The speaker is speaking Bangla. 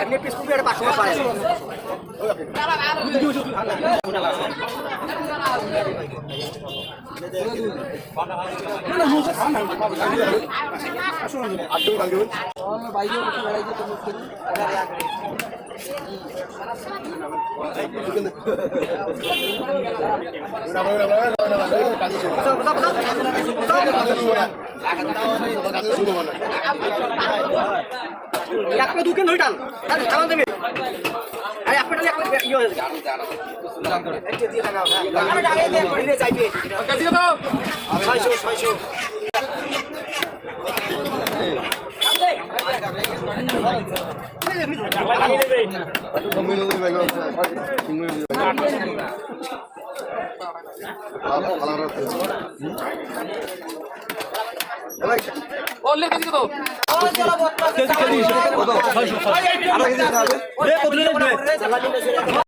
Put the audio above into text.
এমনি পিস কুড়ি একটা পাঁচশো পায় Thank you. একটা দুকে নই টান আরে টান দেবে আরে একটা টান একটা ইয়ে হয়ে যাবে একটা দিয়ে যাইবে দাও 600 600 Thank. অনলি কেজি কত কেজি কেজি কত 600 600 আর কেজি আছে রে কত রে